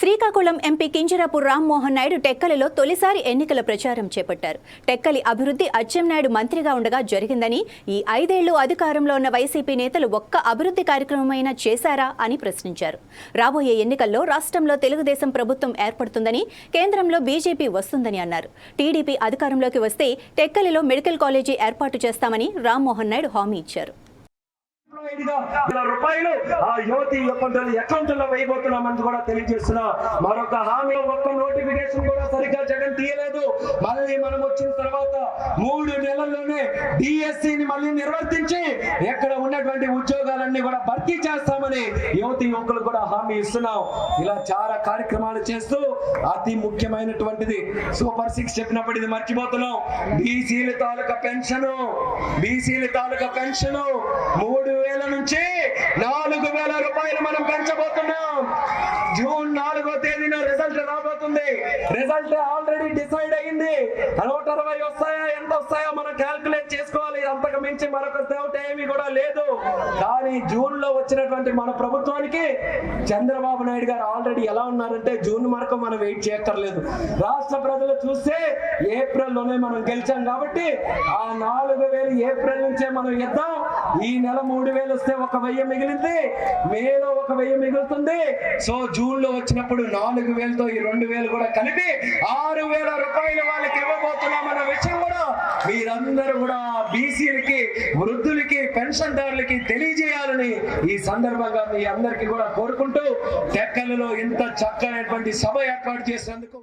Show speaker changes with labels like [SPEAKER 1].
[SPEAKER 1] Srikakulam MP Kinjarapu Rammohan Naidu టెక్కలిలో తొలిసారి ఎన్నికల ప్రచారం చేపట్టారు. టెక్కలి అభివృద్ధి అచ్చెన్నాయుడు మంత్రిగా ఉండగా జరిగిందని ఈ ఐదేళ్ళు అధికారంలో ఉన్న వైసీపీ నేతలు ఒక్క అభివృద్ధి కార్యక్రమమైనా చేశారా అని ప్రశ్నించారు. రాబోయే ఎన్నికల్లో రాష్ట్రంలో తెలుగుదేశం ప్రభుత్వం ఏర్పడుతుందని కేంద్రంలో బీజేపీ వస్తుందని అన్నారు. టీడీపీ అధికారంలోకి వస్తే టెక్కలిలో మెడికల్ కాలేజీ ఏర్పాటు చేస్తామని రామ్మోహన్ నాయుడు హామీ ఇచ్చారు.
[SPEAKER 2] ఐదుగా వేల రూపాయలు ఆ యువతి అకౌంట్ అకౌంట్లో వేయబోతున్నామని కూడా తెలియజేస్తున్నా. మరొక హామీ ఒక్క నోటిఫికేషన్ కూడా సరిగ్గా జగన్ తీయలేదు. మళ్ళీ మనం వచ్చిన తర్వాత మూడు నెలల్లోనే డిఎస్సిని మళ్ళీ నిర్వర్తించి ఎక్కడ ఉన్నటువంటి ఉద్యోగాలన్నీ కూడా భర్తీ చేస్తామని యువతి యువకులు కూడా హామీ ఇస్తున్నాం. ఇలా చాలా కార్యక్రమాలు చేస్తూ అతి ముఖ్యమైనటువంటిది సూపర్ సిక్స్ చెప్పినప్పుడు ఇది మర్చిపోతున్నాం. బీసీల తాలూకా పెన్షన్ బీసీల తాలూకా పెన్షన్ మూడు వేల నుంచి నాలుగు వేల రూపాయలు మనం పెంచబోతున్నాం. జూన్ నాలుగో తేదీన రిజల్ట్ రాబోతుంది. రిజల్ట్ ఆల్రెడీ డిసైడ్ అయింది. నూట అరవై వస్తాయా ఎంత వస్తాయో మనం క్యాల్కులేట్ చేసుకోవాలి. అంతకు మించి మరొక డౌట్ ఏమీ కూడా లేదు. కానీ జూన్లో వచ్చినటువంటి మన ప్రభుత్వానికి చంద్రబాబు నాయుడు గారు ఆల్రెడీ ఎలా ఉన్నారంటే జూన్ వరకు మనం వెయిట్ చేయక్కర్లేదు. రాష్ట్ర ప్రజలు చూస్తే ఏప్రిల్లోనే మనం గెలిచాం కాబట్టి ఆ నాలుగు వేలు ఏప్రిల్ నుంచే మనం ఇద్దాం. ఈ నెల మూడు వేలు వస్తే ఒక వెయ్యి మిగిలింది మేలో ఒక వెయ్యి మిగులుతుంది. సో జూన్లో వచ్చినప్పుడు నాలుగు వేలతో ఈ రెండు వేలు కూడా కలిపి ఆరు వేల రూపాయలు వాళ్ళకి ఇవ్వబోతున్నామన్న విషయం కూడా మీరందరూ కూడా బీసీలకి వృద్ధులకి పెన్షన్దారులకి తెలియజేయాలని ఈ సందర్భంగా మీ అందరికీ కూడా కోరుకుంటూ టెక్కలలో ఇంత చక్కనటువంటి సభ ఏర్పాటు చేసినందుకు